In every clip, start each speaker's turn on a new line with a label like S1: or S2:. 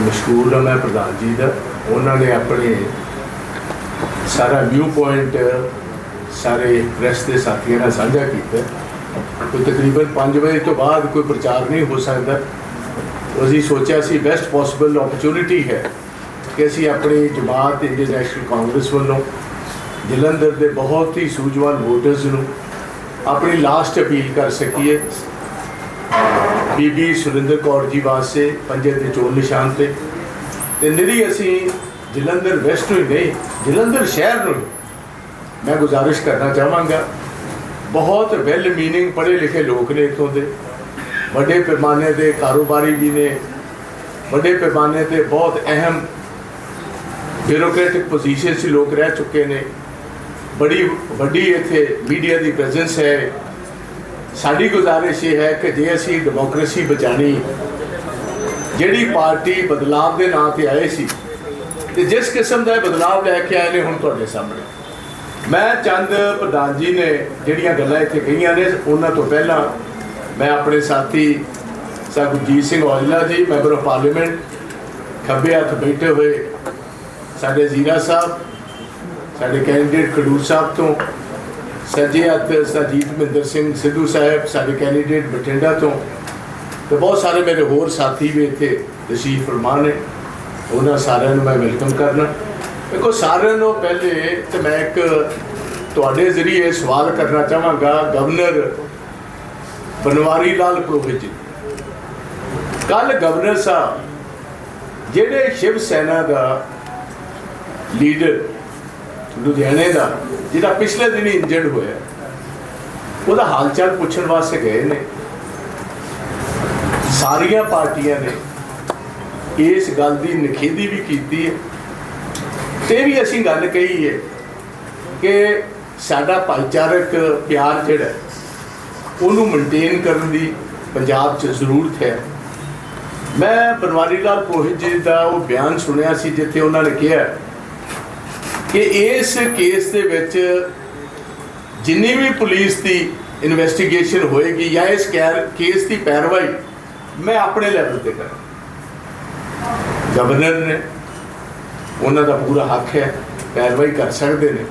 S1: ਮਸ਼ਹੂਰ ਮੈਂ ਪ੍ਰਧਾਨ ਜੀ ਦਾ। ਉਹਨਾਂ ਨੇ ਆਪਣੇ ਸਾਰਾ ਵਿਊ ਪੁਆਇੰਟ, ਸਾਰੇ ਪ੍ਰੈਸ ਦੇ ਸਾਥੀਆਂ ਨਾਲ ਸਾਂਝਾ ਕੀਤਾ। ਕੋਈ ਤਕਰੀਬਨ 5 ਵਜੇ ਤੋਂ ਬਾਅਦ ਕੋਈ ਪ੍ਰਚਾਰ ਨਹੀਂ ਹੋ ਸਕਦਾ। ਅਸੀਂ ਸੋਚਿਆ ਸੀ ਬੈਸਟ ਪੋਸੀਬਲ ਓਪਰਚੁਨਿਟੀ ਹੈ ਕਿ ਅਸੀਂ ਆਪਣੀ ਜਮਾਤ ਇੰਡੀਅਨ ਨੈਸ਼ਨਲ ਕਾਂਗਰਸ ਵੱਲੋਂ ਜਲੰਧਰ ਦੇ ਬਹੁਤ ਹੀ ਸੂਝਵਾਨ ਵੋਟਰਸ ਨੂੰ ਆਪਣੀ ਲਾਸਟ ਅਪੀਲ ਕਰ ਸਕੀਏ। ਬੀਬੀ ਸੁਰਿੰਦਰ ਕੌਰ ਜੀ ਵਾਸਤੇ ਪੰਜੇ ਦੇ ਚੋਣ ਨਿਸ਼ਾਨ ਤੇ। ਤੇ ਨਿਰੀ ਅਸੀਂ ਜਲੰਧਰ ਵੈਸਟ ਨੂੰ ਹੀ ਨਹੀਂ ਜਲੰਧਰ ਸ਼ਹਿਰ ਨੂੰ ਹੀ ਮੈਂ ਗੁਜ਼ਾਰਿਸ਼ ਕਰਨਾ ਚਾਹਾਂਗਾ। ਬਹੁਤ ਵੈਲ ਮੀਨਿੰਗ ਪੜ੍ਹੇ ਲਿਖੇ ਲੋਕ ਨੇ ਇੱਥੋਂ ਦੇ। ਵੱਡੇ ਪੈਮਾਨੇ ਦੇ ਕਾਰੋਬਾਰੀ ਵੀ ਨੇ। ਵੱਡੇ ਪੈਮਾਨੇ ਤੇ ਬਹੁਤ ਅਹਿਮ ਬਿਊਰੋਕ੍ਰੈਟਿਕ ਪੋਜੀਸ਼ਨ 'ਚ ਲੋਕ ਰਹਿ ਚੁੱਕੇ ਨੇ। ਬੜੀ ਵੱਡੀ ਇੱਥੇ ਮੀਡੀਆ ਦੀ ਪ੍ਰੈਜ਼ੈਂਸ ਹੈ। ਸਾਡੀ ਗੁਜ਼ਾਰਿਸ਼ ਇਹ ਹੈ ਕਿ ਜੇ ਅਸੀਂ ਡੈਮੋਕ੍ਰੇਸੀ ਬਚਾਣੀ ਜਿਹੜੀ ਪਾਰਟੀ ਬਦਲਾਵ ਦੇ ਨਾਂ ਤੇ ਆਏ ਸੀ, ਤੇ ਜਿਸ ਕਿਸਮ ਦਾ ਇਹ ਬਦਲਾਵ ਲੈ ਕੇ ਆਏ ਨੇ ਹੁਣ ਤੁਹਾਡੇ ਸਾਹਮਣੇ। ਮੈਂ ਚੰਦ ਪ੍ਰਧਾਨ ਜੀ ਨੇ ਜਿਹੜੀਆਂ ਗੱਲਾਂ ਇੱਥੇ ਕਹੀਆਂ ਨੇ, ਉਹਨਾਂ ਤੋਂ ਪਹਿਲਾਂ ਮੈਂ ਆਪਣੇ ਸਾਥੀ ਸਰ ਗੁਰਜੀਤ ਸਿੰਘ ਔਜਲਾ ਜੀ, ਮੈਂਬਰ ਆਫ ਪਾਰਲੀਮੈਂਟ, ਖੱਬੇ ਹੱਥ ਬੈਠੇ ਹੋਏ ਸਾਡੇ ਜ਼ੀਰਾ ਸਾਹਿਬ, ਸਾਡੇ ਕੈਂਡੀਡੇਟ ਖਡੂਰ ਸਾਹਿਬ ਤੋਂ ਸੱਜੇ ਹੱਥ ਸਰਜੀਤ ਮਹਿੰਦਰ ਸਿੰਘ ਸਿੱਧੂ ਸਾਹਿਬ ਸਾਡੇ ਕੈਂਡੀਡੇਟ ਬਠਿੰਡਾ ਤੋਂ ਤੇ ਬਹੁਤ ਸਾਰੇ ਮੇਰੇ ਹੋਰ ਸਾਥੀ ਵੀ ਇੱਥੇ ਤਸ਼ਰੀਫ ਫਰਮਾ ਨੇ। ਉਹਨਾਂ ਸਾਰਿਆਂ ਨੂੰ ਮੈਂ ਵੈਲਕਮ ਕਰਨਾ। ਦੇਖੋ, ਸਾਰਿਆਂ ਨੂੰ ਪਹਿਲੇ ਤੇ ਮੈਂ ਇੱਕ ਤੁਹਾਡੇ ਜ਼ਰੀਏ ਸਵਾਲ ਕਰਨਾ ਚਾਹਾਂਗਾ ਗਵਰਨਰ ਬਨਵਾਰੀ ਲਾਲ ਪੁਰੋਹਿਤ ਜੀ। ਕੱਲ ਗਵਰਨਰ ਸਾਹਿਬ, ਜਿਹੜੇ ਸ਼ਿਵ ਸੈਨਾ ਦਾ ਲੀਡਰ ਲੁਧਿਆਣੇ ਦਾ ਜਿਹੜਾ ਪਿਛਲੇ ਦਿਨੀ ਇੰਜਰਡ ਹੋਇਆ। ਉਹਦਾ ਹਾਲ ਚਾਲ ਪੁੱਛਣ ਵਾਸਤੇ ਗਏ ਨੇ। ਸਾਰੀਆਂ ਪਾਰਟੀਆਂ ਨੇ ਇਸ ਗੱਲ ਦੀ ਨਖੇਦੀ ਵੀ ਕੀਤੀ ਹੈ। ਤੇ ਵੀ ਅਸੀਂ ਗੱਲ ਕਹੀ ਹੈ ਕਿ ਸਾਡਾ ਭਾਈਚਾਰਕ ਪਿਆਰ ਜਿਹੜਾ ਉਹਨੂੰ ਮੇਨਟੇਨ ਕਰਨ ਦੀ ਪੰਜਾਬ 'ਚ ਜ਼ਰੂਰਤ ਹੈ। ਮੈਂ ਬਨਵਾਰੀ ਲਾਲ ਪੋਹਿਤ ਜੀ ਦਾ ਉਹ ਬਿਆਨ ਸੁਣਿਆ ਸੀ, ਜਿੱਥੇ ਉਹਨਾਂ ਨੇ ਕਿਹਾ ਕਿ ਇਸ ਕੇਸ ਦੇ ਵਿੱਚ ਜਿੰਨੀ ਵੀ ਪੁਲਿਸ ਦੀ ਇਨਵੈਸਟੀਗੇਸ਼ਨ ਹੋਏਗੀ ਜਾਂ ਇਸ ਕੈਰ- ਕੇਸ ਦੀ ਪੈਰਵਾਈ ਮੈਂ ਆਪਣੇ ਲੈਵਲ ਤੇ ਕਰਾਂ। ਗਵਰਨਰ ਨੇ ਉਹਨਾਂ ਦਾ ਪੂਰਾ ਹੱਕ ਹੈ, ਪੈਰਵਾਈ ਕਰ ਸਕਦੇ ਨੇ।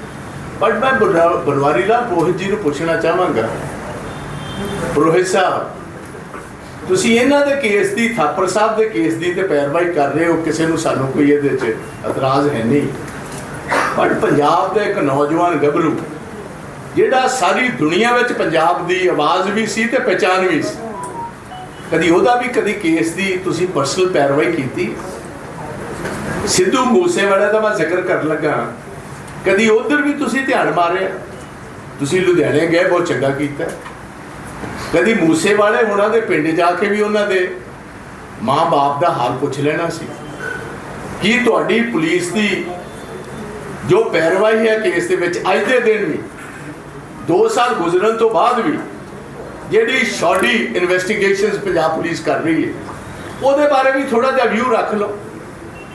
S1: ਬਟ ਮੈਂ ਬਨਵਾ- ਬਨਵਾਰੀ ਲਾਲ ਪੁਰੋਹਿਤ ਜੀ ਨੂੰ ਪੁੱਛਣਾ ਚਾਹਾਂਗਾ। ਪੁਰੋਹਿਤ ਸਾਹਿਬ, ਤੁਸੀਂ ਇਹਨਾਂ ਦੇ ਕੇਸ ਦੀ, ਥਾਪਰ ਸਾਹਿਬ ਦੇ ਕੇਸ ਦੀ ਤੇ ਪੈਰਵਾਈ ਕਰ ਰਹੇ ਹੋ, ਕਿਸੇ ਨੂੰ ਸਾਨੂੰ ਕੋਈ ਇਹਦੇ 'ਚ ਇਤਰਾਜ਼ ਹੈ ਨਹੀਂ। ਪਰ ਪੰਜਾਬ ਦਾ ਇੱਕ ਨੌਜਵਾਨ ਗੱਭਰੂ, ਜਿਹੜਾ ਸਾਰੀ ਦੁਨੀਆ ਵਿੱਚ ਪੰਜਾਬ ਦੀ ਆਵਾਜ਼ ਵੀ ਸੀ ਤੇ ਪਛਾਣ ਵੀ ਸੀ। ਕਦੀ ਉਹਦਾ ਵੀ ਕਦੀ ਕੇਸ ਦੀ ਤੁਸੀਂ ਪਰਸਨਲ ਪੈਰਵਾਈ ਕੀਤੀ? ਸਿੱਧੂ ਮੂਸੇਵਾਲੇ ਦਾ ਮੈਂ ਜ਼ਿਕਰ ਕਰਨ ਲੱਗਾ ਕਦੀ ਉਧਰ ਵੀ ਤੁਸੀਂ ਧਿਆਨ ਮਾਰਿਆ? ਤੁਸੀਂ ਲੁਧਿਆਣੇ ਗਏ, ਬਹੁਤ ਚੰਗਾ ਕੀਤਾ। ਕਦੀ ਮੂਸੇਵਾਲੇ ਉਹਨਾਂ ਦੇ ਪਿੰਡ ਜਾ ਕੇ ਵੀ ਉਹਨਾਂ ਦੇ ਮਾਂ-ਬਾਪ ਦਾ ਹਾਲ ਪੁੱਛ ਲੈਣਾ ਸੀ। ਕੀ ਤੁਹਾਡੀ ਪੁਲਿਸ ਦੀ ਜੋ ਪੈਰਵਾਈ ਹੈ ਕੇਸ ਦੇ ਵਿੱਚ ਅੱਜ ਦੇ ਦਿਨ ਵੀ 2 ਸਾਲ ਗੁਜ਼ਰਨ ਤੋਂ ਬਾਅਦ ਵੀ, ਜਿਹੜੀ ਸ਼ਾਰਟੀ ਇਨਵੈਸਟੀਗੇਸ਼ਨਸ ਪੰਜਾਬ ਪੁਲਿਸ ਕਰ ਰਹੀ ਹੈ, ਉਹਦੇ ਬਾਰੇ ਵੀ ਥੋੜਾ ਜਿਹਾ ਵਿਊ ਰੱਖ ਲਓ।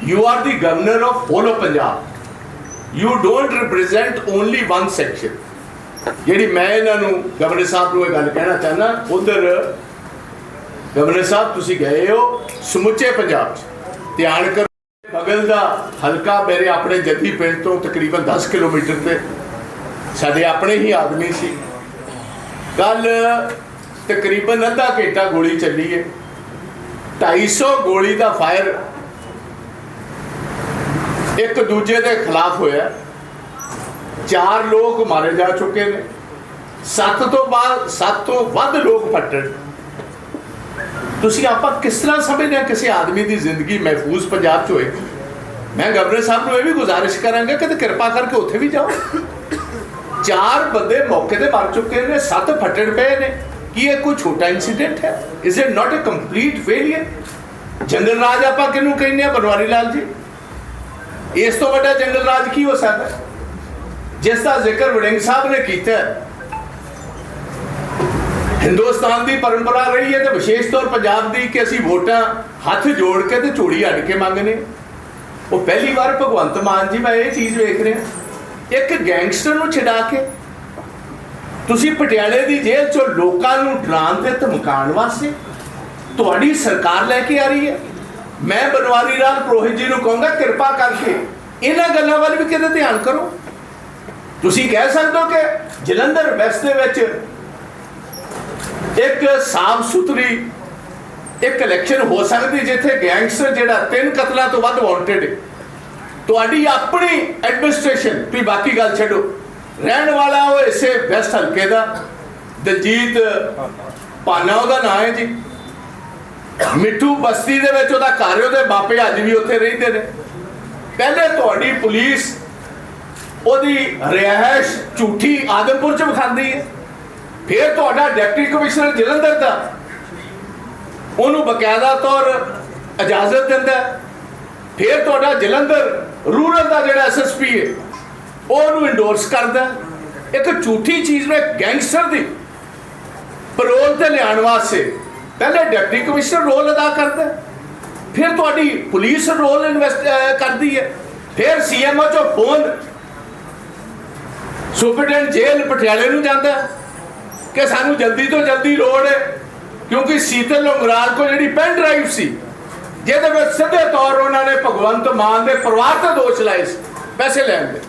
S1: You are the governor of whole of Punjab you don't represent only one section ਜਿਹੜੀ ਮੈਂ ਇਹਨਾਂ ਨੂੰ ਗਵਰਨਰ ਸਾਹਿਬ ਨੂੰ ਇਹ ਗੱਲ ਕਹਿਣਾ ਚਾਹੁੰਦਾ, ਉਧਰ ਗਵਰਨਰ ਸਾਹਿਬ ਤੁਸੀਂ ਗਏ ਹੋ ਸਮੁੱਚੇ ਪੰਜਾਬ 'ਚ। ਧਿਆਨ ਕਰੋ ਦਾ ਹਲਕਾ ਮੇਰੇ ਆਪਣੇ ਜੱਦੀ ਪਿੰਡ ਤੋਂ ਤਕਰੀਬਨ 10 ਕਿਲੋਮੀਟਰ ਤੇ। ਸਾਡੇ ਆਪਣੇ ਹੀ ਆਦਮੀ ਸੀ। ਕੱਲ ਤਕਰੀਬਨ ਅੱਧਾ ਘੰਟਾ ਗੋਲੀ ਚੱਲੀ ਹੈ 250 ਗੋਲੀ ਦਾ ਫਾਇਰ ਇੱਕ ਦੂਜੇ ਦੇ ਖਿਲਾਫ ਹੋਇਆ। ਚਾਰ ਲੋਕ ਮਾਰੇ ਜਾ ਚੁੱਕੇ ਨੇ। ਸੱਤ ਤੋਂ ਬਾਅਦ, ਸੱਤ ਤੋਂ ਵੱਧ ਲੋਕ ਫੱਟੜ ਤੁਸੀਂ ਆਪਾਂ ਕਿਸ ਤਰ੍ਹਾਂ ਸਮਝਦੇ ਆ ਕਿਸੇ ਆਦਮੀ ਦੀ ਜ਼ਿੰਦਗੀ ਮਹਿਫੂਜ਼ ਪੰਜਾਬ 'ਚ ਹੋਏ? ਮੈਂ ਗਵਰਨਰ ਸਾਹਿਬ ਨੂੰ ਇਹ ਵੀ ਗੁਜ਼ਾਰਿਸ਼ ਕਰਾਂਗਾ ਕਿ ਤੇ ਕਿਰਪਾ ਕਰਕੇ ਉੱਥੇ ਵੀ ਜਾਓ। ਚਾਰ ਬੰਦੇ ਮੌਕੇ ਤੇ ਮਰ ਚੁੱਕੇ ਨੇ, ਸੱਤ ਫੱਟੜ ਪਏ ਨੇ। ਕੀ ਇਹ ਕੋਈ ਛੋਟਾ ਇਨਸੀਡੈਂਟ ਹੈ? Is it not a complete failure jungle raj ਆਪਾਂ ਕਿਹਨੂੰ ਕਹਿੰਦੇ ਆ, ਬਨਵਾਰੀ ਲਾਲ ਜੀ? ਇਸ ਤੋਂ ਵੱਡਾ ਜੰਗਲ ਰਾਜ ਕੀ ਹੋ ਸਕਦਾ? ਹੈ? ਜਿਸ ਦਾ ਜ਼ਿਕਰ ਵੜਿੰਗ ਸਾਹਿਬ ਨੇ ਕੀਤਾ ਹਿੰਦੁਸਤਾਨ ਦੀ ਪਰੰਪਰਾ ਰਹੀ ਹੈ ਤੇ ਵਿਸ਼ੇਸ਼ ਤੌਰ ਪੰਜਾਬ ਦੀ ਕਿ ਅਸੀਂ ਵੋਟਾਂ ਹੱਥ ਜੋੜ ਕੇ ਤੇ ਝੋਲੀ ਅੱਡ ਕੇ ਮੰਗਨੇ ਉਹ ਪਹਿਲੀ ਵਾਰ ਭਗਵੰਤ ਮਾਨ ਜੀ, ਮੈਂ ਇਹ ਚੀਜ਼ ਵੇਖ ਰਿਹਾ। ਇੱਕ ਗੈਂਗਸਟਰ ਨੂੰ ਛਡਾ ਕੇ ਤੁਸੀਂ ਪਟਿਆਲੇ ਦੀ ਜੇਲ੍ਹ ਚੋਂ ਲੋਕਾਂ ਨੂੰ ਡਰਾਉਣ ਤੇ ਧਮਕਾਉਣ ਵਾਸਤੇ ਤੁਹਾਡੀ ਸਰਕਾਰ ਲੈ ਕੇ ਆ ਰਹੀ ਹੈ। ਮੈਂ ਬਨਵਾਰੀ ਲਾਲ ਪ੍ਰੋਹਿਤ ਜੀ ਨੂੰ ਕਹਾਂਗਾ, ਕਿਰਪਾ ਕਰਕੇ ਇਹਨਾਂ ਗੱਲਾਂ ਵੱਲ ਵੀ ਕਿਤੇ ਧਿਆਨ ਕਰੋ। ਤੁਸੀਂ ਕਹਿ ਸਕਦੇ ਹੋ ਕਿ ਜਲੰਧਰ ਵੈਸਟ ਦੇ ਵਿੱਚ ਇੱਕ ਸਾਫ਼ ਸੁਥਰੀ ਇਹ ਕਲੈਕਸ਼ਨ ਹੋ ਸਕਦੀ ਜਿੱਥੇ ਗੈਂਗਸਟਰ ਜਿਹੜਾ ਤਿੰਨ ਕਤਲਾਂ ਤੋਂ ਵੱਧ ਵਾਂਟਡ ਹੈ। ਤੁਹਾਡੀ ਆਪਣੀ ਐਡਮਿਨਿਸਟ੍ਰੇਸ਼ਨ ਤੁਸੀਂ ਬਾਕੀ ਗੱਲ ਛੱਡੋ। ਰਹਿਣ ਵਾਲਾ ਉਹ ਇਸੇ ਵੈਸਟ ਹਲਕੇ ਦਾ। ਦਲਜੀਤ ਪਾਨਾ ਉਹਦਾ ਨਾਂ ਹੈ ਜੀ। ਮਿੱਠੂ ਬਸਤੀ ਦੇ ਵਿੱਚ ਉਹਦਾ ਘਰ ਹੈ, ਉਹਦੇ ਬਾਪੇ ਅੱਜ ਵੀ ਉੱਥੇ ਰਹਿੰਦੇ ਨੇ। ਪਹਿਲੇ ਤੁਹਾਡੀ ਪੁਲਿਸ ਉਹਦੀ ਰਿਹਾਇਸ਼ ਝੂਠੀ ਆਦਮਪੁਰ ਚ ਵਿਖਾਉਂਦੀ ਹੈ। ਫਿਰ ਤੁਹਾਡਾ ਡਿਪਟੀ ਕਮਿਸ਼ਨਰ ਜਲੰਧਰ ਦਾ। ਉਹਨੂੰ ਬਕਾਇਦਾ ਤੌਰ ਇਜਾਜ਼ਤ ਦਿੰਦਾ ਫਿਰ ਤੁਹਾਡਾ ਜਲੰਧਰ ਰੂਰਲ ਦਾ ਜਿਹੜਾ ਐਸਐਸਪੀ ਹੈ ਉਹ ਉਹਨੂੰ ਇੰਡੋਰਸ ਕਰਦਾ ਇੱਕ ਝੂਠੀ ਚੀਜ਼ ਨੂੰ ਗੈਂਗਸਟਰ ਦੀ ਪਰੋਲ ਤੇ ਲਿਆਉਣ ਵਾਸਤੇ ਪਹਿਲੇ ਡਿਪਟੀ ਕਮਿਸ਼ਨਰ ਰੋਲ ਅਦਾ ਕਰਦਾ ਫਿਰ ਤੁਹਾਡੀ ਪੁਲਿਸ ਰੋਲ ਇਨਵੈਸਟ ਕਰਦੀ ਹੈ। ਫਿਰ ਸੀਐਮਓ ਚੋਂ ਫੋਨ ਸੁਪਰਡੈਂਟ ਜੇਲ੍ਹ ਪਟਿਆਲੇ ਨੂੰ ਜਾਂਦਾ ਕਿ ਸਾਨੂੰ ਜਲਦੀ ਤੋਂ ਜਲਦੀ ਲੋੜ ਹੈ। ਕਿਉਂਕਿ ਸੀਤਲ ਉਂਗਰਾਲ ਕੋ ਜਿਹੜੀ ਪੈਨ ਡਰਾਈਵ ਸੀ, ਜਿਹਦੇ ਵਿੱਚ ਸਿੱਧੇ ਤੌਰ ਉਹਨਾਂ ਨੇ ਭਗਵੰਤ ਮਾਨ ਦੇ ਪਰਿਵਾਰ ਤੇ ਦੋਸ਼ ਲਾਏ ਸੀ, ਪੈਸੇ ਲੈਣ ਦੇ।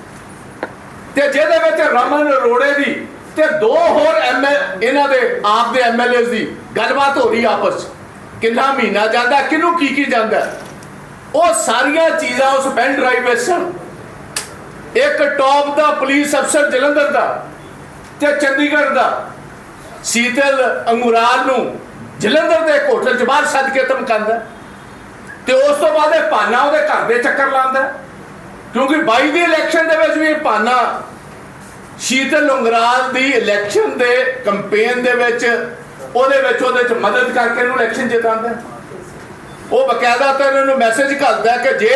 S1: ਤੇ ਜਿਹਦੇ ਵਿੱਚ ਰਮਨ ਅਰੋੜੇ ਦੀ ਤੇ ਦੋ ਹੋਰ ਐਮਐਲ ਇਹਨਾਂ ਦੇ ਆਪ ਦੇ ਐਮਐਲਏਸ ਦੀ ਗੱਲਬਾਤ ਹੋ ਰਹੀ ਆਪਸ 'ਚ। ਕਿੰਨਾ ਮਹੀਨਾ ਜਾਂਦਾ, ਕਿਹਨੂੰ ਕੀ ਕੀ ਜਾਂਦਾ? ਉਹ ਸਾਰੀਆਂ ਚੀਜ਼ਾਂ ਉਸ ਪੈਨ ਡਰਾਈਵ ਵਿੱਚ ਸਨ। ਇੱਕ ਟੌਪ ਦਾ ਪੁਲਿਸ ਅਫਸਰ ਜਲੰਧਰ ਦਾ ਤੇ ਚੰਡੀਗੜ੍ਹ ਦਾ। ਸੀਤਲ ਅੰਗੁਰਾਲ ਨੂੰ ਜਲੰਧਰ ਦੇ ਹੋਟਲ 'ਚ ਬਾਹਰ ਸੱਦ ਕੇ ਧਮਕਾਉਂਦਾ ਤੇ ਉਸ ਤੋਂ ਬਾਅਦ ਇਹ ਪਾਨਾ ਉਹਦੇ ਘਰ ਦੇ ਚੱਕਰ ਲਾਉਂਦਾ ਕਿਉਂਕਿ 22 ਦੀ ਇਲੈਕਸ਼ਨ ਦੇ ਵਿੱਚ ਵੀ ਇਹ ਪਾਨਾ ਸ਼ੀਤਲ ਉਂਗਰਾਲ ਦੀ ਇਲੈਕਸ਼ਨ ਦੇ ਕੈਂਪੇਨ ਦੇ ਵਿੱਚ ਉਹਦੇ ਵਿੱਚ ਉਹਦੇ ਚ ਮਦਦ ਕਰਕੇ ਇਹਨੂੰ ਇਲੈਕਸ਼ਨ ਜਿਤਾਉਂਦਾ ਉਹ ਬਕਾਇਦਾ ਤਾਂ ਇਹਨਾਂ ਨੂੰ ਮੈਸੇਜ ਘੱਲਦਾ ਕਿ ਜੇ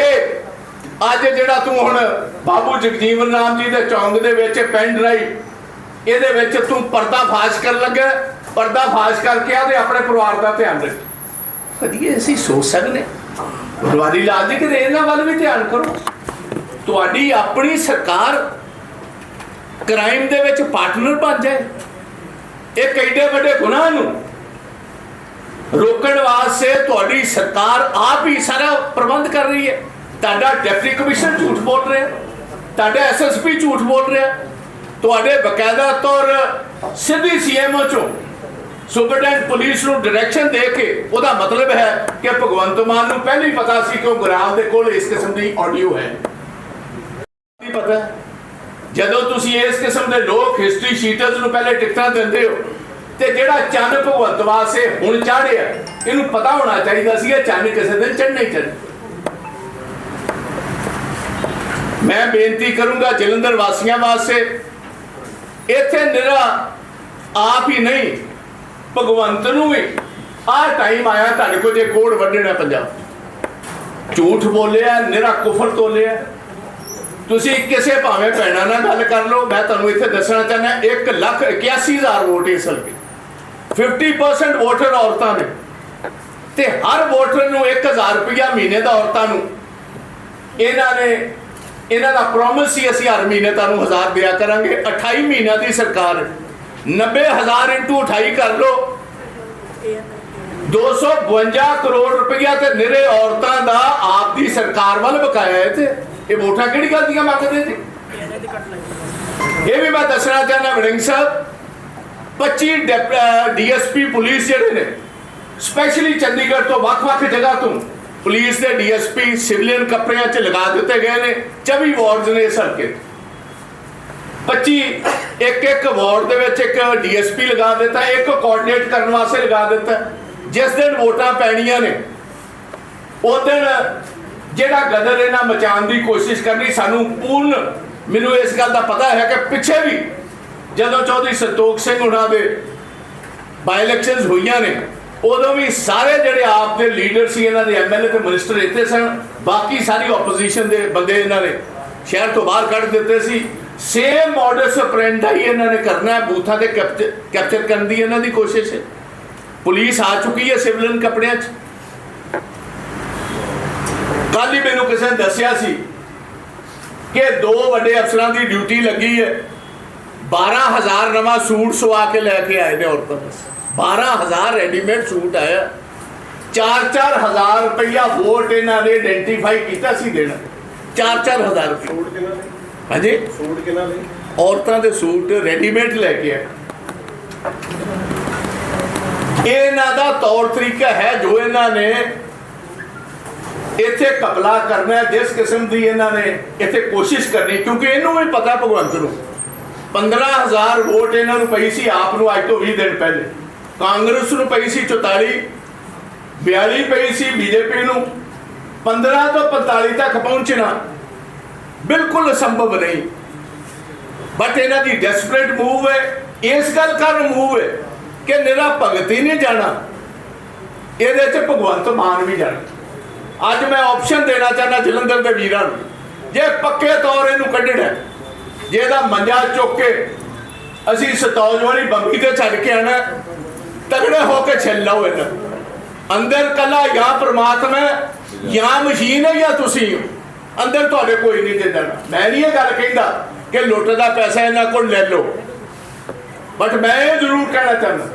S1: ਅੱਜ ਜਿਹੜਾ ਤੂੰ ਹੁਣ ਬਾਬੂ ਜਗਜੀਵਨ ਰਾਮ ਜੀ ਦੇ ਚੌਂਕ ਦੇ ਵਿੱਚ ਪੈਨ ਡਰਾਈਵ ਇਹਦੇ ਵਿੱਚ ਤੂੰ ਪਰਦਾ ਫਾਸ਼ ਕਰਨ ਲੱਗਾ ਪਰਦਾ ਫਾਸ਼ ਕਰਕੇ ਆਦੇ ਆਪਣੇ ਪਰਿਵਾਰ ਦਾ ਧਿਆਨ ਰੱਖ। ਕਦੀ ਅਸੀਂ ਸੋਚ ਸਕਦੇ। ਗੁਰਵਾਰੀ ਲਾਲ ਜੀ ਕਿਤੇ ਇਹਨਾਂ ਵੱਲ ਵੀ ਧਿਆਨ ਕਰੋ। ਤੁਹਾਡੀ ਆਪਣੀ ਸਰਕਾਰ ਕ੍ਰਾਈਮ ਦੇ ਵਿੱਚ ਪਾਰਟਨਰ ਬਣ ਜਾਏ ਇਹ ਐਡੇ ਵੱਡੇ ਗੁਨਾਹ ਨੂੰ ਰੋਕਣ ਵਾਸਤੇ ਤੁਹਾਡੀ ਸਰਕਾਰ ਆਪ ਹੀ ਸਾਰਾ ਪ੍ਰਬੰਧ ਕਰ ਰਹੀ ਹੈ। ਤੁਹਾਡਾ ਡਿਪਟੀ ਕਮਿਸ਼ਨਰ ਝੂਠ ਬੋਲ ਰਿਹਾ। ਤੁਹਾਡਾ ਐਸਐਸਪੀ ਝੂਠ ਬੋਲ ਰਿਹਾ। ਤੁਹਾਡੇ ਬਕਾਇਦਾ ਤੌਰ ਸਿੱਧੀ ਸੀਐਮਓ ਚੋਂ ਸੁਪਰਡੈਂਟ ਪੁਲਿਸ ਨੂੰ ਡਾਇਰੈਕਸ਼ਨ ਦੇ ਕੇ ਉਹਦਾ ਮਤਲਬ ਹੈ ਕਿ ਭਗਵੰਤ ਮਾਨ ਨੂੰ ਪਹਿਲਾਂ ਹੀ ਪਤਾ ਸੀ ਕਿ ਉਹ ਗੁਰਾਮ ਦੇ ਕੋਲ ਇਸ ਕਿਸਮ ਦੀ ਆਡੀਓ ਹੈ। ਨਹੀਂ ਪਤਾ? ਜਦੋਂ ਤੁਸੀਂ ਇਸ ਕਿਸਮ ਦੇ ਲੋਕ ਹਿਸਟਰੀ ਸ਼ੀਟਰਸ ਨੂੰ ਪਹਿਲੇ ਟਿਕਟਾਂ ਦਿੰਦੇ ਹੋ, ਤੇ ਜਿਹੜਾ ਚੰਨ ਭਗਵੰਤ ਵਾਸੇ ਹੁਣ ਚਾੜਿਆ ਇਹਨੂੰ ਪਤਾ ਹੋਣਾ ਚਾਹੀਦਾ ਸੀ ਇਹ ਚੰਨ ਕਿਸੇ ਦਿਨ ਚੜ੍ਹਨਾ ਹੀ ਚੜ੍ਹਨਾ। ਮੈਂ ਬੇਨਤੀ ਕਰੂੰਗਾ ਜਲੰਧਰ ਵਾਸੀਆਂ ਵਾਸਤੇ, ਇੱਥੇ ਨਿਰਾ ਆਪ ਹੀ ਨਹੀਂ ਭਗਵੰਤ ਨੂੰ ਵੀ। ਆਹ ਟਾਈਮ ਆਇਆ, ਤੁਹਾਡੇ ਕੋਲ ਜੇ ਕੋਡ ਵੱਢਣਾ ਪੰਜਾਬ ਝੂਠ ਬੋਲਿਆ ਨਿਰਾ ਕੁਫਰ ਤੋਲਿਆ। ਤੁਸੀਂ ਕਿਸੇ ਭਾਵੇਂ ਭੈਣਾਂ ਨਾਲ ਗੱਲ ਕਰ ਲਓ, ਮੈਂ ਤੁਹਾਨੂੰ ਇੱਥੇ ਦੱਸਣਾ ਚਾਹੁੰਦਾ 1 ਲੱਖ 81000 ਵੋਟ ਇਸ ਹਲਕੇ 50% ਵੋਟਰ ਔਰਤਾਂ ਨੇ ਤੇ ਹਰ ਵੋਟਰ ਨੂੰ 1000 ਰੁਪਇਆ ਮਹੀਨੇ ਦਾ ਔਰਤਾਂ ਨੂੰ। ਇਹਨਾਂ ਨੇ, ਇਹਨਾਂ ਦਾ ਪ੍ਰੋਮਿਸ ਸੀ, ਅਸੀਂ ਹਰ ਮਹੀਨੇ ਤੁਹਾਨੂੰ 1000 ਦਿਆ ਕਰਾਂਗੇ। 28 ਮਹੀਨਿਆਂ ਦੀ ਸਰਕਾਰ 90000 ਇੰਟੂ 28 ਕਰ ਲਓ 252 ਕਰੋੜ ਰੁਪਇਆ ਤੇ ਨਿਰੇ ਔਰਤਾਂ ਦਾ ਆਪ ਦੀ ਸਰਕਾਰ ਵੱਲ ਬਕਾਇਆ ਹੈ ਤੇ ਇਹ ਵੋਟਾਂ ਕਿਹੜੀ ਗੱਲ ਦੀਆਂ ਮੰਗਦੇ ਜੀ ਇਹ ਵੀ ਮੈਂ ਦੱਸਣਾ ਚਾਹੁੰਦਾ ਵੜਿੰਗ ਸਾਹਿਬ 25 ਡੀਐਸਪੀ ਪੁਲਿਸ ਜਿਹੜੇ ਨੇ ਸਪੈਸ਼ਲੀ ਚੰਡੀਗੜ੍ਹ ਤੋਂ ਵੱਖ-ਵੱਖ ਜਗ੍ਹਾ ਤੋਂ ਪੁਲਿਸ ਦੇ ਡੀਐਸਪੀ ਸਿਵਲੀਅਨ ਕੱਪੜਿਆਂ 'ਚ ਲਗਾ ਦਿੱਤੇ ਗਏ ਨੇ 24 ਵਾਰਡਸ ਨੇ ਇਸ ਹਲਕੇ 25 ਇੱਕ ਇੱਕ ਵਾਰਡ ਦੇ ਵਿੱਚ ਇੱਕ ਡੀਐਸਪੀ ਲਗਾ ਦਿੱਤਾ, ਇੱਕ ਕੋਆਰਡੀਨੇਟ ਕਰਨ ਵਾਸਤੇ ਲਗਾ ਦਿੱਤਾ। ਜਿਸ ਦਿਨ ਵੋਟਾਂ ਪੈਣੀਆਂ ਨੇ ਉਹ ਦਿਨ ਜਿਹੜਾ ਗਦਰ ਇਹਨਾਂ ਮਚਾਉਣ ਦੀ ਕੋਸ਼ਿਸ਼ ਕਰਨੀ, ਸਾਨੂੰ ਪੂਰਨ ਮੈਨੂੰ ਇਸ ਗੱਲ ਦਾ ਪਤਾ ਹੈ ਕਿ ਪਿੱਛੇ ਵੀ ਜਦੋਂ ਚੌਧਰੀ ਸੰਤੋਖ ਸਿੰਘ ਉਹਨਾਂ ਦੇ ਬਾਈ ਇਲੈਕਸ਼ਨਸ ਹੋਈਆਂ ਨੇ, ਉਦੋਂ ਵੀ ਸਾਰੇ ਜਿਹੜੇ ਆਪ ਦੇ ਲੀਡਰ ਸੀ, ਇਹਨਾਂ ਦੇ ਐਮਐਲਏ ਤੇ ਮਿਨਿਸਟਰ ਇੱਥੇ ਸਨ, ਬਾਕੀ ਸਾਰੀ ਆਪੋਜੀਸ਼ਨ ਦੇ ਬੰਦੇ ਇਹਨਾਂ ਨੇ ਸ਼ਹਿਰ ਤੋਂ ਬਾਹਰ ਕੱਢ ਦਿੱਤੇ ਸੀ। ਸੇਮ ਮਾਡਸ ਆਪਰੈਂਡਾ ਹੀ ਇਹਨਾਂ ਨੇ ਕਰਨਾ ਹੈ ਬੂਥਾਂ ਤੇ ਕੈਪਚਰ ਕੈਪਚਰ ਕਰਨ ਦੀ ਇਹਨਾਂ ਦੀ ਕੋਸ਼ਿਸ਼ ਹੈ। ਪੁਲਿਸ ਆ ਚੁੱਕੀ ਹੈ ਸਿਵਲਨ ਕੱਪੜਿਆਂ 'ਚ। ਕੱਲ ਹੀ ਮੈਨੂੰ ਕਿਸੇ ਨੇ ਦੱਸਿਆ ਸੀ ਕਿ ਦੋ ਵੱਡੇ ਅਫਸਰਾਂ ਦੀ ਡਿਊਟੀ ਲੱਗੀ ਹੈ। 12000 ਨਵਾਂ ਸੂਟ ਸਵਾ ਕੇ ਲੈ ਕੇ ਆਏ ਨੇ ਔਰਤਾਂ ਬਸ 12000 ਰੈਡੀਮੇਡ ਸੂਟ ਆਇਆ। 4-4 ਹਜ਼ਾਰ ਰੁਪਇਆ ਵੋਟ ਇਹਨਾਂ ਨੇ ਆਇਡੈਂਟੀਫਾਈ ਕੀਤਾ ਸੀ ਦੇਣਾ। 4-4 ਹਜ਼ਾਰ
S2: ਸੂਟ ਕਿਹਨਾਂ ਲਈ
S1: ਹਾਂਜੀ।
S2: ਸੂਟ ਕਿਹਨਾਂ ਲਈ
S1: ਔਰਤਾਂ ਦੇ ਸੂਟ ਰੈਡੀਮੇਡ ਲੈ ਕੇ ਆਏ। ਇਹ ਇਹਨਾਂ ਦਾ ਤੌਰ ਤਰੀਕਾ ਹੈ ਜੋ ਇਹਨਾਂ ਨੇ ਇੱਥੇ ਕਬਲਾ ਕਰਨਾ ਹੈ ਜਿਸ ਕਿਸਮ ਦੀ ਇਹਨਾਂ ਨੇ ਇੱਥੇ ਕੋਸ਼ਿਸ਼ ਕਰਨੀ ਕਿਉਂਕਿ ਇਹਨੂੰ ਵੀ ਪਤਾ ਭਗਵੰਤ ਨੂੰ। 15000 ਵੋਟ ਇਹਨਾਂ ਨੂੰ ਪਈ ਸੀ ਆਪ ਨੂੰ ਅੱਜ ਤੋਂ 20 ਦਿਨ ਪਹਿਲੇ। ਕਾਂਗਰਸ ਨੂੰ ਪਈ ਸੀ 44 42 ਪਈ ਸੀ ਬੀਜੇਪੀ ਨੂੰ। 15 ਤੋਂ 45 ਤੱਕ ਪਹੁੰਚਣਾ। ਬਿਲਕੁਲ ਅਸੰਭਵ ਨਹੀਂ। ਬਟ ਇਹਨਾਂ ਦੀ ਡੈਸਪਰੇਟ ਮੂਵ ਹੈ। ਇਸ ਗੱਲ ਕਾਰਨ ਮੂਵ ਹੈ ਕਿ ਨਿਰਾ ਭਗਤ ਹੀ ਨਹੀਂ ਜਾਣਾ। ਇਹਦੇ ਚ ਭਗਵੰਤ ਮਾਨ ਵੀ ਜਾਣਾ। ਅੱਜ ਮੈਂ ਆਪਸ਼ਨ ਦੇਣਾ ਚਾਹੁੰਦਾ ਜਲੰਧਰ ਦੇ ਵੀਰਾਂ ਨੂੰ। ਜੇ ਪੱਕੇ ਤੌਰ ਇਹਨੂੰ ਕੱਢਣਾ ਜੇ ਇਹਦਾ ਮੰਜਾ ਚੁੱਕ ਕੇ ਅਸੀਂ ਸਤੌਜ ਵਾਲੀ ਬੰਬੀ ਤੇ ਛੱਡ ਕੇ ਆਣਾ ਤਗੜੇ ਹੋ ਕੇ ਛੱਲ ਲਓ ਇਹਨਾਂ। ਅੰਦਰ ਕੱਲਾ ਜਾਂ ਪਰਮਾਤਮਾ ਜਾਂ ਮਸ਼ੀਨ ਹੈ ਜਾਂ ਤੁਸੀਂ ਹੋ। ਅੰਦਰ ਤੁਹਾਡੇ ਕੋਈ ਨਹੀਂ ਦੇ ਦੇਣਾ ਮੈਂ ਨਹੀਂ ਇਹ ਗੱਲ ਕਹਿੰਦਾ ਕਿ ਲੁੱਟ ਦਾ ਪੈਸਾ ਇਹਨਾਂ ਕੋਲ ਲੈ ਲਓ। ਬਟ ਮੈਂ ਇਹ ਜ਼ਰੂਰ ਕਹਿਣਾ ਚਾਹੁੰਦਾ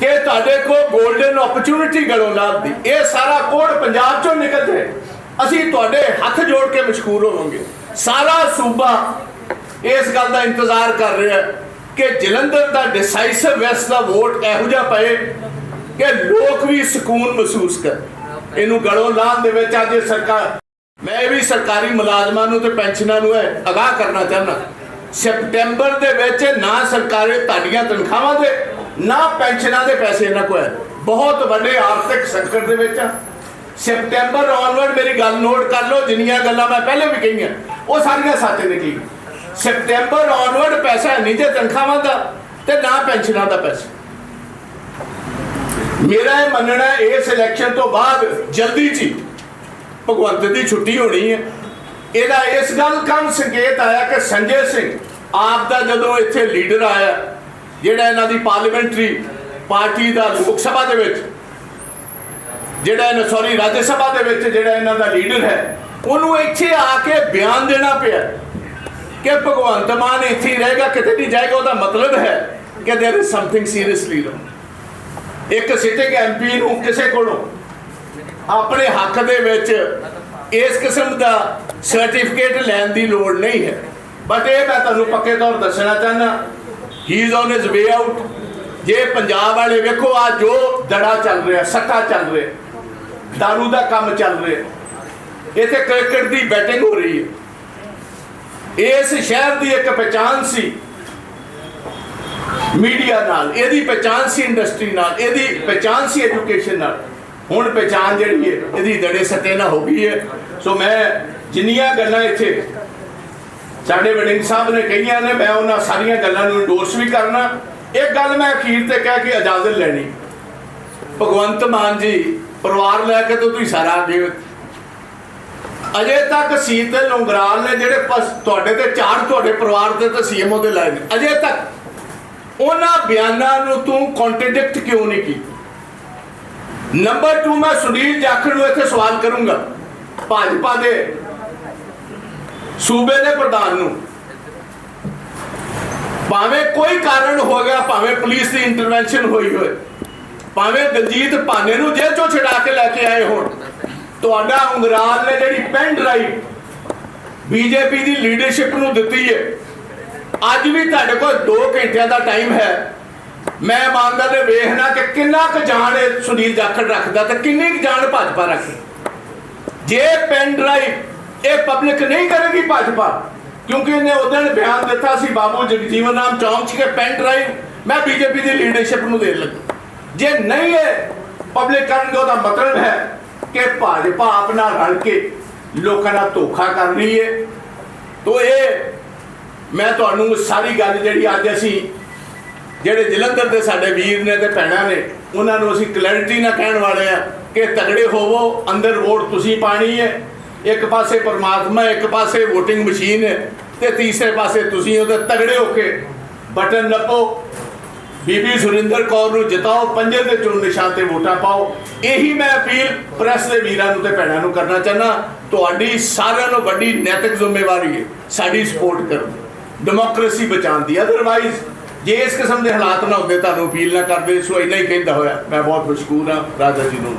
S1: ਕਿ ਤੁਹਾਡੇ ਕੋਲ ਓਪਰਚੁਨਿਟੀ ਓਪਰਚ्युनिटी ਗਲੋਨਾਤ ਦੀ। ਇਹ ਸਾਰਾ ਕੋਡ ਪੰਜਾਬ ਚੋਂ ਨਿਕਲ ਰਿਹਾ। ਅਸੀਂ ਤੁਹਾਡੇ ਹੱਥ ਜੋੜ ਕੇ ਮਸ਼ਕੂਰ ਹੋਵਾਂਗੇ। ਸਾਰਾ ਸੂਬਾ ਇਸ ਗੱਲ ਦਾ ਇੰਤਜ਼ਾਰ ਕਰ ਰਿਹਾ ਕਿ ਜਲੰਧਰ ਦਾ ਡਿਸਾਈਸਿਵ ਵੈਸ ਦਾ ਵੋਟ ਇਹੋ ਜਿਹਾ ਪਏ ਕਿ ਲੋਕ ਵੀ ਸਕੂਨ ਮਹਿਸੂਸ ਕਰ ਇਹਨੂੰ ਗਲੋਂ ਲਾਣ ਦੇ ਵਿੱਚ ਅੱਜ ਸਰਕਾਰ ਮੈਂ ਇਹ ਵੀ ਸਰਕਾਰੀ ਮੁਲਾਜ਼ਮਾਂ ਨੂੰ ਤੇ ਪੈਨਸ਼ਨਾਂ ਨੂੰ ਇਹ ਅਗਾਹ ਕਰਨਾ ਚਾਹੁੰਦਾ। ਸਪਟੈਂਬਰ ਦੇ ਵਿੱਚ ਨਾ ਸਰਕਾਰੀ ਤੁਹਾਡੀਆਂ ਤਨਖਾਹਾਂ ਦੇ, ਨਾ ਪੈਨਸ਼ਨਾਂ ਦੇ ਪੈਸੇ ਇਹਨਾਂ ਕੋਲ ਹੈ। ਬਹੁਤ ਵੱਡੇ ਆਰਥਿਕ ਸੰਕਟ ਦੇ ਵਿੱਚ ਆ। ਸਪਟੈਂਬਰ ਆਨਵਰਡ ਮੇਰੀ ਗੱਲ ਨੋਟ ਕਰ ਲਓ, ਜਿੰਨੀਆਂ ਗੱਲਾਂ ਮੈਂ ਪਹਿਲੇ ਵੀ ਕਹੀਆਂ, ਉਹ ਸਾਰੀਆਂ ਸੱਚ ਨਿਕਲੀ ਸਪਟੈਂਬਰ ਆਨਵਰਡ ਪੈਸਾ ਨਹੀਂ ਤੇ ਤਨਖਾਹਾਂ ਦਾ ਤੇ ਨਾ ਪੈਨਸ਼ਨਾਂ ਦਾ ਪੈਸਾ। ਮੇਰਾ ਇਹ ਮੰਨਣਾ ਹੈ, ਇਸ ਇਲੈਕਸ਼ਨ ਤੋਂ ਬਾਅਦ ਜਲਦੀ ਜੀ ਭਗਵੰਤ ਦੀ ਛੁੱਟੀ ਹੋਣੀ ਹੈ। ਇਹਦਾ ਇਸ ਗੱਲ ਕੰਮ ਸੰਕੇਤ ਆਇਆ ਕਿ ਸੰਜੇ ਸਿੰਘ ਆਪ ਦਾ ਜਦੋਂ ਇੱਥੇ ਲੀਡਰ ਆਇਆ, ਜਿਹੜਾ ਇਹਨਾਂ ਦੀ ਪਾਰਲੀਮੈਂਟਰੀ ਪਾਰਟੀ ਦਾ ਲੋਕ ਸਭਾ ਦੇ ਵਿੱਚ, ਜਿਹੜਾ ਇਹਨਾਂ ਸੌਰੀ ਰਾਜ ਸਭਾ ਦੇ ਵਿੱਚ ਜਿਹੜਾ ਇਹਨਾਂ ਦਾ ਲੀਡਰ ਹੈ, ਉਹਨੂੰ ਇੱਥੇ ਆ ਕੇ ਬਿਆਨ ਦੇਣਾ ਪਿਆ ਕਿ ਭਗਵੰਤ ਮਾਨ ਇੱਥੇ ਹੀ ਰਹੇਗਾ ਕਿਤੇ ਨਹੀਂ ਜਾਏਗਾ, ਉਹਦਾ ਮਤਲਬ ਹੈ ਕਿ there is something seriously wrong ਇੱਕ ਸਿਟਿੰਗ ਐਮਪੀ ਨੂੰ ਕਿਸੇ ਕੋਲੋਂ ਆਪਣੇ ਹੱਕ ਦੇ ਵਿੱਚ ਇਸ ਕਿਸਮ ਦਾ ਸਰਟੀਫਿਕੇਟ ਲੈਣ ਦੀ ਲੋੜ ਨਹੀਂ ਹੈ। ਬਟ ਇਹ ਮੈਂ ਤੁਹਾਨੂੰ ਪੱਕੇ ਤੌਰ ਦੱਸਣਾ ਚਾਹੁੰਦਾ he is on his way out ਜੇ ਪੰਜਾਬ ਵਾਲੇ ਵੇਖੋ, ਆ ਜੋ ਦੜਾ ਚੱਲ ਰਿਹਾ, ਸੱਟਾ ਚੱਲ ਰਿਹਾ ਦਾਰੂ ਦਾ ਕੰਮ ਚੱਲ ਰਿਹਾ। ਇੱਥੇ ਕ੍ਰਿਕਟ ਦੀ ਬੈਟਿੰਗ ਹੋ ਰਹੀ ਹੈ। ਇਸ ਸ਼ਹਿਰ ਦੀ ਇੱਕ ਪਛਾਣ ਸੀ ਮੀਡੀਆ ਨਾਲ, ਇਹਦੀ ਪਛਾਣ ਸੀ ਇੰਡਸਟਰੀ ਨਾਲ, ਇਹਦੀ ਪਛਾਣ ਸੀ ਐਜੂਕੇਸ਼ਨ ਨਾਲ। ਹੁਣ ਪਛਾਣ ਜਿਹੜੀ ਹੈ, ਇਹਦੀ ਦੜੇ ਸੱਤੇ ਨਾਲ ਹੋ ਗਈ ਹੈ। ਸੋ ਮੈਂ ਜਿੰਨੀਆਂ ਗੱਲਾਂ ਇੱਥੇ ਸਾਡੇ ਵਡਿੰਗ ਸਾਹਿਬ ਨੇ ਕਹੀਆਂ ਨੇ, ਮੈਂ ਉਹਨਾਂ ਸਾਰੀਆਂ ਗੱਲਾਂ ਨੂੰ ਇੰਡੋਰਸ ਵੀ ਕਰਨਾ। ਇੱਕ ਗੱਲ ਮੈਂ ਅਖੀਰ ਤੇ ਕਹਿ ਕੇ ਇਜਾਜ਼ਤ ਲੈਣੀ। ਭਗਵੰਤ ਮਾਨ ਜੀ, ਪਰਿਵਾਰ ਲੈ ਕੇ ਤਾਂ ਤੁਸੀਂ ਸਾਰਾ ਆ ਗਏ ਅਜੇ ਤੱਕ ਸੀਤਲ ਉਂਗਰਾਲ ਨੇ ਜਿਹੜੇ ਤੁਹਾਡੇ ਤੇ ਚਾਰ ਤੁਹਾਡੇ ਪਰਿਵਾਰ ਤੇ ਤਾਂ ਸੀਐਮਓ ਦੇ ਲਾਏ ਨੇ। ਅਜੇ ਤੱਕ ਉਹਨਾਂ ਬਿਆਨਾਂ ਨੂੰ ਤੂੰ ਕੰਟਰਡਿਕਟ ਕਿਉਂ ਨਹੀਂ ਕੀਤਾ? ਨੰਬਰ 2 ਮੈਂ ਸੁਨੀਲ ਜਾਖੜ ਨੂੰ ਇੱਥੇ ਸਵਾਲ ਕਰੂੰਗਾ। ਭਾਜਪਾ ਦੇ ਸੂਬੇ ਦੇ ਪ੍ਰਧਾਨ ਨੂੰ। ਭਾਵੇਂ ਕੋਈ ਕਾਰਨ ਹੋ ਗਿਆ, ਭਾਵੇਂ ਪੁਲਿਸ ਦੀ ਇੰਟਰਵੈਂਸ਼ਨ ਹੋਈ ਹੋਏ ਭਾਵੇਂ ਦਲਜੀਤ ਭਾਨੇ ਨੂੰ ਜੇਲ੍ਹ ਚੋਂ ਛਡਾ ਕੇ ਲੈ ਕੇ ਆਏ ਹੋਣ, ਤੁਹਾਡਾ ਉਂਗਰਾਲ ਨੇ ਜਿਹੜੀ ਪੈਨ ਡਰਾਈਵ ਬੀਜੇਪੀ ਦੀ ਲੀਡਰਸ਼ਿਪ ਨੂੰ ਦਿੱਤੀ ਹੈ। ਅੱਜ ਵੀ ਤੁਹਾਡੇ ਕੋਲ 2 ਘੰਟਿਆਂ ਦਾ ਟਾਈਮ ਹੈ। ਮੈਂ ਇਮਾਨਦਾਰ ਨੇ ਵੇਖਣਾ ਕਿ ਕਿੰਨਾ ਕੁ ਜਾਣ ਇਹ ਸੁਨੀਲ ਜਾਖੜ ਰੱਖਦਾ ਤੇ ਕਿੰਨੀ ਕੁ ਜਾਣ ਭਾਜਪਾ ਰੱਖੇ। ਜੇ ਪੈਨ ਡਰਾਈਵ ਇਹ ਪਬਲਿਕ ਨਹੀਂ ਕਰੇਗੀ ਭਾਜਪਾ, ਕਿਉਂਕਿ ਇਹਨੇ ਉਦੋਂ ਬਿਆਨ ਦਿੱਤਾ ਸੀ ਬਾਬੂ ਜਗਜੀਵਨ ਰਾਮ ਚੌਂਕ 'ਚ ਕਿ ਪੈਨ ਡਰਾਈਵ ਮੈਂ ਬੀਜੇਪੀ ਦੀ ਲੀਡਰਸ਼ਿਪ ਨੂੰ ਦੇਣ ਲੱਗਾ। ਜੇ ਨਹੀਂ ਇਹ ਪਬਲਿਕ ਕਰਨਗੇ, ਉਹਦਾ ਮਤਲਬ ਹੈ ਕਿ ਭਾਜਪਾ ਆਪਣਾ ਰਲ ਕੇ ਲੋਕਾਂ ਨਾਲ ਧੋਖਾ ਕਰ ਰਹੀ ਹੈ। ਤੋ ਇਹ, ਮੈਂ ਤੁਹਾਨੂੰ ਸਾਰੀ ਗੱਲ ਜਿਹੜੀ ਅੱਜ ਅਸੀਂ ਜਿਹੜੇ ਜਲੰਧਰ ਦੇ ਸਾਡੇ ਵੀਰ ਨੇ ਤੇ ਭੈਣਾਂ ਨੇ, ਉਹਨਾਂ ਨੂੰ ਅਸੀਂ ਕਲੈਰਿਟੀ ਨਾਲ ਕਹਿਣ ਵਾਲੇ ਆ ਕਿ ਤਗੜੇ ਹੋਵੋ, ਅੰਦਰ ਵੋਟ ਤੁਸੀਂ ਪਾਣੀ ਹੈ। ਇੱਕ ਪਾਸੇ ਪਰਮਾਤਮਾ, ਇੱਕ ਪਾਸੇ VOTING ਮਸ਼ੀਨ ਹੈ ਤੇ ਤੀਸਰੇ ਪਾਸੇ ਤੁਸੀਂ ਉਹਦੇ ਤਗੜੇ ਹੋ ਕੇ ਬਟਨ ਨੱਪੋ। ਬੀਬੀ ਸੁਰਿੰਦਰ ਕੌਰ ਨੂੰ ਜਿਤਾਓ, ਪੰਜੇ ਦੇ ਚੋਣ ਨਿਸ਼ਾਨ ਤੇ ਵੋਟਾਂ ਪਾਓ। ਇਹੀ ਮੈਂ ਅਪੀਲ ਪ੍ਰੈਸ ਦੇ ਵੀਰਾਂ ਨੂੰ ਤੇ ਭੈਣਾਂ ਨੂੰ ਕਰਨਾ ਚਾਹਨਾ ਤੁਹਾਡੀ ਸਾਰਿਆਂ ਨੂੰ ਵੱਡੀ ਨੈਤਿਕ ਜ਼ਿੰਮੇਵਾਰੀ ਹੈ ਸਾਡੀ ਸਪੋਰਟ ਕਰੋ ਡੈਮੋਕ੍ਰੇਸੀ ਬਚਾਉਣ ਦੀ। ਅਦਰਵਾਈਜ਼ ਜੇ ਇਸ ਕਿਸਮ ਦੇ ਹਾਲਾਤ ਨਾ ਹੁੰਦੇ, ਤੁਹਾਨੂੰ ਅਪੀਲ ਨਾ ਕਰਦੇ, ਸੋ ਇੰਨਾ ਹੀ ਕਹਿੰਦਾ ਹੋਇਆ। ਮੈਂ ਬਹੁਤ ਮਸ਼ਕੂਰ ਹਾਂ, ਰਾਜਾ ਜੀ ਨੂੰ।